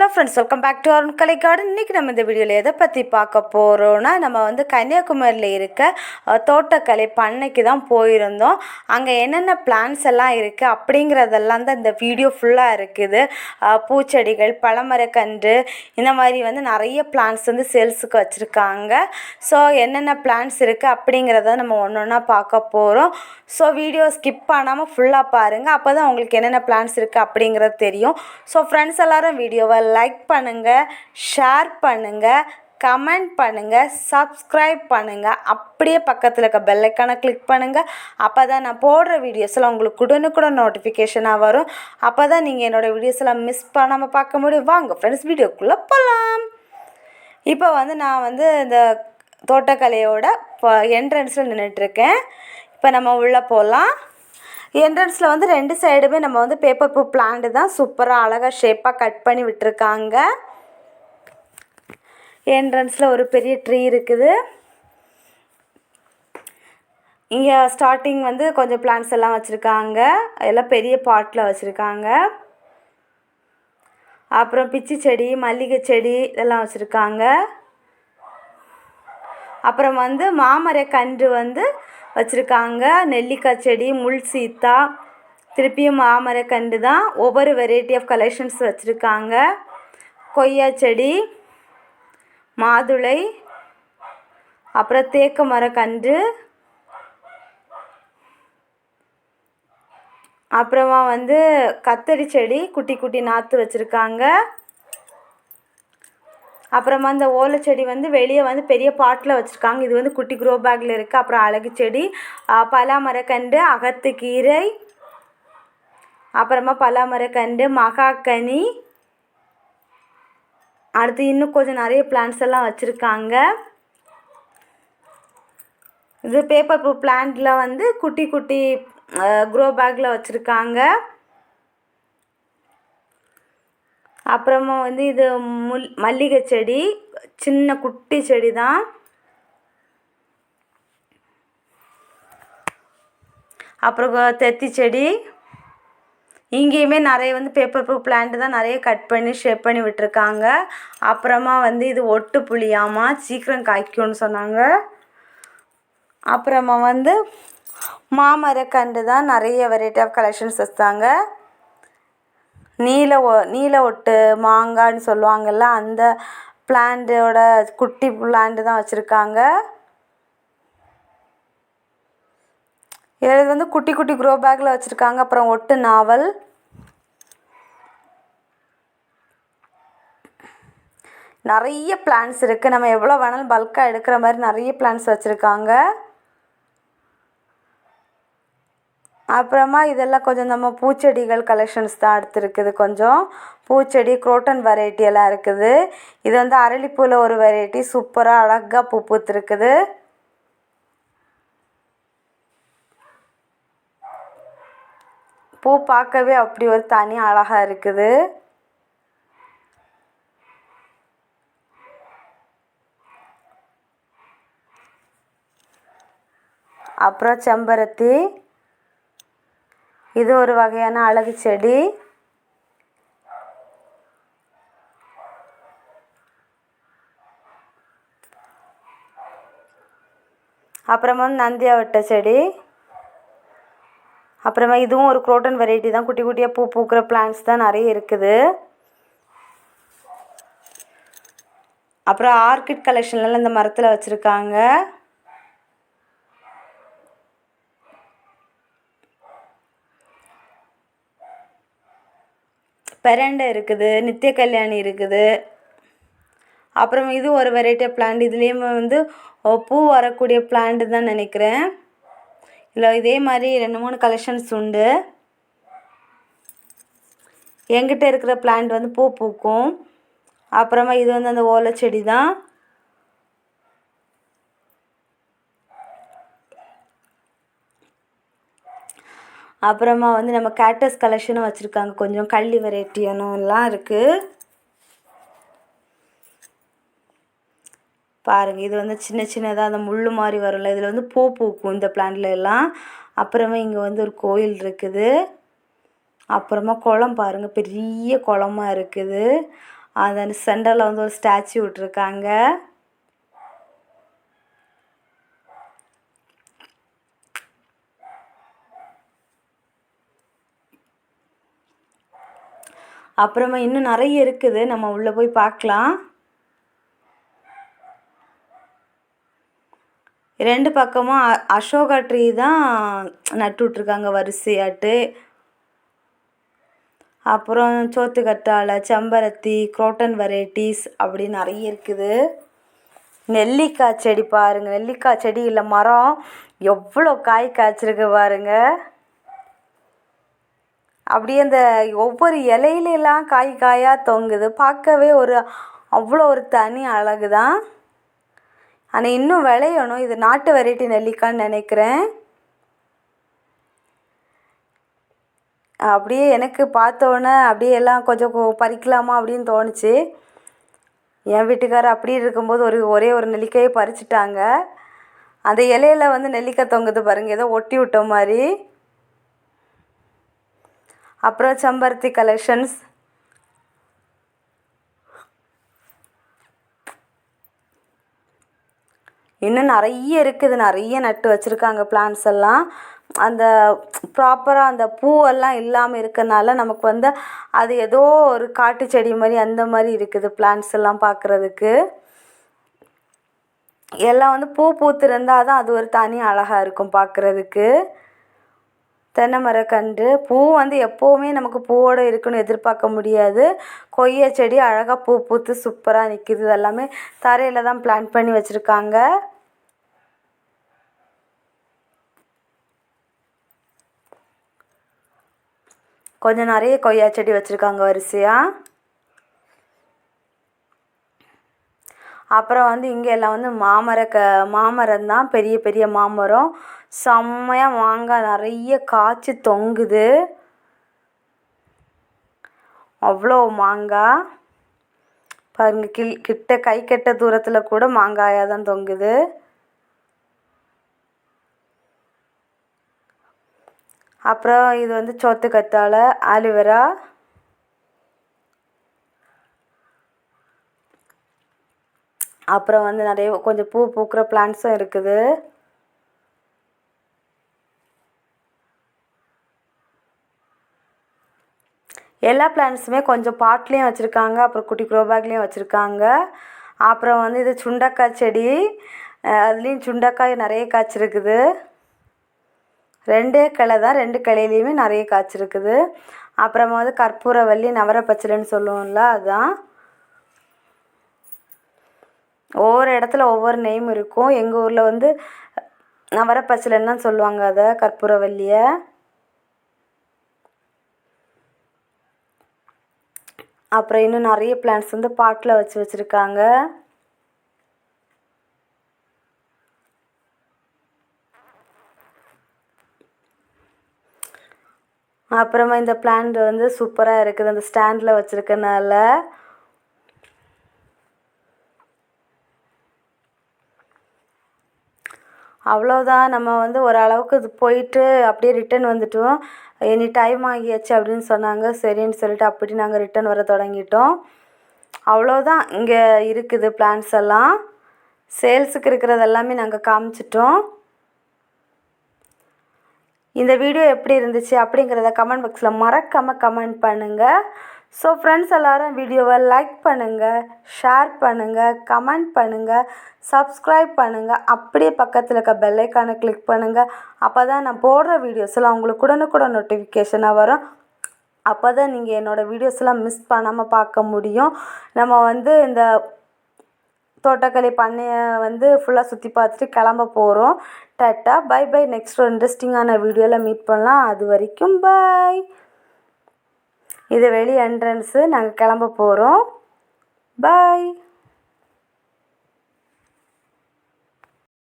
Hello friends welcome back to Arun Kalai garden இன்றைக்கி நம்ம இந்த வீடியோவில் எதை பற்றி பார்க்க போகிறோன்னா நம்ம வந்து கன்னியாகுமரியில் இருக்க தோட்டக்கலை பண்ணைக்கு தான் போயிருந்தோம். அங்கே என்னென்ன பிளான்ஸ் எல்லாம் இருக்குது அப்படிங்கிறதெல்லாம் தான் இந்த வீடியோ ஃபுல்லாக இருக்குது. பூச்செடிகள் பழமரக்கன்று இந்த மாதிரி வந்து நிறைய பிளான்ஸ் வந்து சேல்ஸுக்கு வச்சுருக்காங்க. ஸோ என்னென்ன பிளான்ஸ் இருக்குது அப்படிங்கிறத நம்ம ஒன்று ஒன்றா பார்க்க போகிறோம் ஸோ வீடியோ ஸ்கிப் பண்ணாமல் ஃபுல்லாக பாருங்கள் அப்போ தான் உங்களுக்கு என்னென்ன பிளான்ஸ் இருக்குது அப்படிங்கிறது தெரியும். ஸோ ஃப்ரெண்ட்ஸ் எல்லோரும் வீடியோவை லைக் பண்ணுங்கள் ஷேர் பண்ணுங்கள் கமெண்ட் பண்ணுங்கள் சப்ஸ்கிரைப் பண்ணுங்கள் அப்படியே பக்கத்தில் இருக்க பெல்லைக்கானை கிளிக் பண்ணுங்கள் அப்போ தான் நான் போடுற வீடியோஸ்லாம் உங்களுக்கு உடனுக்குடன் நோட்டிஃபிகேஷனாக வரும். அப்போ தான் நீங்கள் என்னோடய வீடியோஸ்லாம் மிஸ் பண்ணாமல் பார்க்க முடியும். வாங்க ஃப்ரெண்ட்ஸ் வீடியோக்குள்ளே போகலாம் இப்போ வந்து நான் வந்து இந்த தோட்டக்கலையோட இப்போ என்ட்ரன்ஸில் நின்றுட்டுருக்கேன் இப்போ நம்ம உள்ளே போகலாம் என்ட்ரன்ஸில் வந்து ரெண்டு சைடுமே நம்ம வந்து பேப்பர் பூ பிளான்ட் தான். சூப்பராக அழகாக ஷேப்பாக கட் பண்ணி விட்டுருக்காங்க. என்ட்ரன்ஸில் ஒரு பெரிய ட்ரீ இருக்குது. இங்கே ஸ்டார்டிங் வந்து கொஞ்சம் பிளான்ட்ஸ் எல்லாம் வச்சுருக்காங்க. எல்லாம் பெரிய பாட்டில் வச்சுருக்காங்க. அப்புறம் பிச்சி செடி மல்லிகை செடி இதெல்லாம் வச்சுருக்காங்க. அப்புறம் வந்து மாமர கன்று வந்து வச்சுருக்காங்க. நெல்லிக்காய் செடி முள் சீத்தா திருப்பியும் மாமர தான் ஒவ்வொரு வெரைட்டி ஆஃப் கலெக்ஷன்ஸ் வச்சுருக்காங்க. கொய்யா செடி மாதுளை அப்புறம் தேக்கு மரக்கன்று அப்புறமா வந்து கத்தரி செடி குட்டி குட்டி நாற்று வச்சுருக்காங்க. அப்புறமா இந்த ஓலை செடி வந்து வெளியே வந்து பெரிய பாட்டில் வச்சுருக்காங்க. இது வந்து குட்டி க்ரோ பேக்கில் இருக்குது அப்புறம் அழகு செடி பலாமரக்கண்டு அகத்துக்கீரை அப்புறமா பலாமரக்கண்டு மகாக்கனி. அடுத்து இன்னும் கொஞ்சம் நிறைய பிளான்ஸ் எல்லாம் வச்சுருக்காங்க. இது பேப்பர் ப்ரூஃப் பிளான்ட்டில் வந்து குட்டி குட்டி க்ரோ பேக்கில் வச்சுருக்காங்க. அப்புறமா வந்து இது முல் மல்லிகை செடி சின்ன குட்டி செடி தான் அப்புறம் தெத்தி செடி. இங்கேயுமே நிறைய வந்து பேப்பர் ப்ரூ பிளான்ட் தான் நிறைய கட் பண்ணி ஷேப் பண்ணி விட்டுருக்காங்க. அப்புறமா வந்து இது ஒட்டு புளியாமா சீக்கிரம் காய்க்கும்னு சொன்னாங்க. அப்புறமா வந்து மாமரக்கன்று தான் நிறைய வெரைட்டி ஆஃப் கலெக்ஷன்ஸ் வச்சாங்க. நீல ஒ நீல ஒட்டு மாங்கான்னு சொல்லுவாங்கள்ல அந்த ப்ளாண்ட்டோட குட்டி ப்ளாண்ட்டு தான் வச்சுருக்காங்க. இது வந்து குட்டி குட்டி க்ரோ பேக்கில் வச்சுருக்காங்க. அப்புறம் ஒட்டு நாவல். நிறைய பிளான்ஸ் இருக்குது நம்ம எவ்வளோ வேணாலும் பல்காக எடுக்கிற மாதிரி நிறைய பிளான்ஸ் வச்சுருக்காங்க. அப்புறமா இதெல்லாம் கொஞ்சம் நம்ம பூச்செடிகள் கலெக்ஷன்ஸ் தான் அடுத்துருக்குது கொஞ்சம் பூச்செடி குரோட்டன் வெரைட்டி எல்லாம் இருக்குது. இது வந்து அரளிப்பூவில் ஒரு வெரைட்டி சூப்பராக அழகாக பூ பூத்துருக்குது. பூ பார்க்கவே அப்படி ஒரு தனி அழகாக இருக்குது. அப்புறம் செம்பருத்தி இது ஒரு வகையான அழகு செடி. அப்புறமா வந்து நந்தியாவட்ட செடி. அப்புறமா இதுவும் ஒரு குரோட்டன் வெரைட்டி தான். குட்டி குட்டியாக பூ பூக்கிற பிளான்ஸ் தான் நிறைய இருக்குது. அப்புறம் ஆர்கிட் கலெக்ஷன்லாம் இந்த மரத்தில் வச்சுருக்காங்க. பெரண்டை இருக்குது நித்திய கல்யாணி இருக்குது. அப்புறம் இது ஒரு வெரைட்டி ஆஃப் பிளான்ட் இதுலேயுமே வந்து பூ வரக்கூடிய பிளான்ட் தான் நினைக்கிறேன். இல்லை இதே மாதிரி ரெண்டு மூணு கலெக்ஷன்ஸ் உண்டு. என்கிட்ட இருக்கிற பிளான்ட் வந்து பூ பூக்கும். அப்புறமா இது வந்து அந்த ஓலை செடி தான். அப்புறமா வந்து நம்ம கேட்டஸ் கலெக்ஷனும் வச்சுருக்காங்க. கொஞ்சம் கள்ளி வெரைட்டியானலாம் இருக்குது பாருங்கள் இது வந்து சின்ன சின்னதாக அந்த முள் மாதிரி வரும்ல இதில் வந்து பூ பூக்கும் இந்த பிளான்ட்ல எல்லாம். அப்புறமா இங்கே வந்து ஒரு கோயில் இருக்குது. அப்புறமா குளம் பாருங்கள் பெரிய குளமாக இருக்குது. அதன் சென்டரில் வந்து ஒரு ஸ்டாச்சு விட்ருக்காங்க அப்புறமா இன்னும் நிறைய இருக்குது. நம்ம உள்ளே போய் பார்க்கலாம். ரெண்டு பக்கமும் அசோகா ட்ரீ தான் நட்டு விட்ருக்காங்க வரிசையாட்டு. அப்புறம் சோத்துக்கற்றாழை செம்பருத்தி குரோட்டன் வெரைட்டிஸ் அப்படி நிறைய இருக்குது. நெல்லிக்காய் செடி பாருங்கள் நெல்லிக்காய் செடி இல்லை மரம். எவ்வளோ காய் காய்ச்சிருக்கு பாருங்கள் அப்படியே அந்த ஒவ்வொரு இலையிலலாம் காய் காயாக தொங்குது. பார்க்கவே ஒரு அவ்வளோ ஒரு தனி அழகு தான் ஆனால் இன்னும் விளையணும். இது நாட்டு வெரைட்டி நெல்லிக்காய்ன்னு நினைக்கிறேன். அப்படியே எனக்கு பார்த்தோன்னே அப்படியே எல்லாம் கொஞ்சம் பறிக்கலாமா அப்படின்னு தோணுச்சு. என் வீட்டுக்காரர் அப்படி இருக்கும்போது ஒரு ஒரே ஒரு நெல்லிக்காயை பறிச்சிட்டாங்க. அந்த இலையில வந்து நெல்லிக்காய் தொங்குது பாருங்கள் ஏதோ ஒட்டி விட்ட மாதிரி. அப்புறம் செம்பருத்தி கலெக்ஷன்ஸ் இன்னும் நிறைய இருக்குது நிறைய நட்டு வச்சுருக்காங்க பிளான்ஸ் எல்லாம். அந்த ப்ராப்பராக அந்த பூவெல்லாம் இல்லாமல் இருக்கனால நமக்கு வந்து அது ஏதோ ஒரு காட்டு செடி மாதிரி அந்த மாதிரி இருக்குது பிளான்ஸ் எல்லாம் பார்க்குறதுக்கு. எல்லாம் வந்து பூ பூத்திருந்தால் தான் அது ஒரு தனி அழகாக இருக்கும் பார்க்குறதுக்கு. தென்னை மரக்கன்று பூ வந்து எப்போவுமே நமக்கு பூவோடு இருக்குன்னு எதிர்பார்க்க முடியாது. கொய்யா செடி அழகாக பூ பூத்து சூப்பராக நிற்கிது இது எல்லாமே தரையில் தான் பிளான் பண்ணி வச்சுருக்காங்க. கொஞ்சம் நிறைய கொய்யா செடி வச்சுருக்காங்க வரிசையாக அப்புறம் வந்து இங்கே எல்லாம் வந்து மாமர க மாமரம் தான் பெரிய பெரிய மாமரம். செம்மையாக மாங்காய் நிறைய காய்ச்சி தொங்குது. அவ்வளோ மாங்காய். பாருங்க கில் கிட்ட கை கெட்ட தூரத்தில் கூட மாங்காயாக தான் தொங்குது. அப்புறம் இது வந்து சோத்து கத்தாழை ஆலிவரா. அப்புறம் வந்து நிறைய கொஞ்சம் பூ பூக்கிற பிளான்ட்ஸும் இருக்குது. எல்லா பிளான்ட்ஸுமே கொஞ்சம் பாட்லேயும் வச்சுருக்காங்க அப்புறம் குட்டி குரோபேக்லேயும் வச்சுருக்காங்க. அப்புறம் வந்து இது சுண்டக்காய் செடி அதுலேயும் சுண்டக்காய் நிறைய காய்ச்சிருக்குது. ரெண்டே கிளை தான் ரெண்டு கிளையிலையுமே நிறைய காய்ச்சிருக்குது. அப்புறமா வந்து கற்பூரவல்லி நவரப்பச்சிலன்னு சொல்லுவோம்ல அதுதான் ஒவ்வொரு இடத்துல ஒவ்வொரு நேம் இருக்கும். எங்கள் ஊரில் வந்து நவரப்பச்சிலன்னு தான் சொல்லுவாங்க அதை கற்பூரவல்லியை அப்புறம் இன்னும் நிறைய பிளான்ட்ஸ் வந்து பாட்டில் வச்சு வச்சுருக்காங்க. அப்புறமா இந்த பிளான்ட் வந்து சூப்பராக இருக்குது. அந்த ஸ்டாண்டில் வச்சுருக்கனால அவ்வளோதான் நம்ம வந்து ஓரளவுக்கு இது போயிட்டு அப்படியே ரிட்டன் வந்துட்டோம். இனி டைம் ஆகியாச்சு அப்படின்னு சொன்னாங்க. சரின்னு சொல்லிட்டு அப்படி நாங்கள் ரிட்டன் வர தொடங்கிட்டோம். அவ்வளோதான் இங்கே இருக்குது பிளான்ஸ் எல்லாம். சேல்ஸுக்கு இருக்கிறது எல்லாமே நாங்கள் காமிச்சிட்டோம். இந்த வீடியோ எப்படி இருந்துச்சு அப்படிங்கிறத கமெண்ட் பாக்ஸில் மறக்காமல் கமெண்ட் பண்ணுங்கள் ஸோ ஃப்ரெண்ட்ஸ் எல்லோரும் வீடியோவை லைக் பண்ணுங்கள் ஷேர் பண்ணுங்கள் கமெண்ட் பண்ணுங்கள் சப்ஸ்கிரைப் பண்ணுங்கள் அப்படியே பக்கத்தில் இருக்க பெல்லைக்கானை கிளிக் பண்ணுங்கள் அப்போ தான் நான் போடுற வீடியோஸ்லாம் உங்களுக்கு உடனுக்குடன் நோட்டிஃபிகேஷனாக வரும். அப்போ தான் நீங்கள் என்னோடய வீடியோஸ்லாம் மிஸ் பண்ணாமல் பார்க்க முடியும். நம்ம வந்து இந்த தோட்டக்கலை பண்ணையை வந்து ஃபுல்லாக சுற்றி பார்த்துட்டு கிளம்ப போகிறோம் டட்டா பை பை நெக்ஸ்ட் ஒரு இன்ட்ரெஸ்டிங்கான வீடியோவில் மீட் பண்ணலாம். அது வரைக்கும் பாய் இது வெளி என்ட்ரன்ஸு நாங்கள் கிளம்ப போகிறோம் பாய்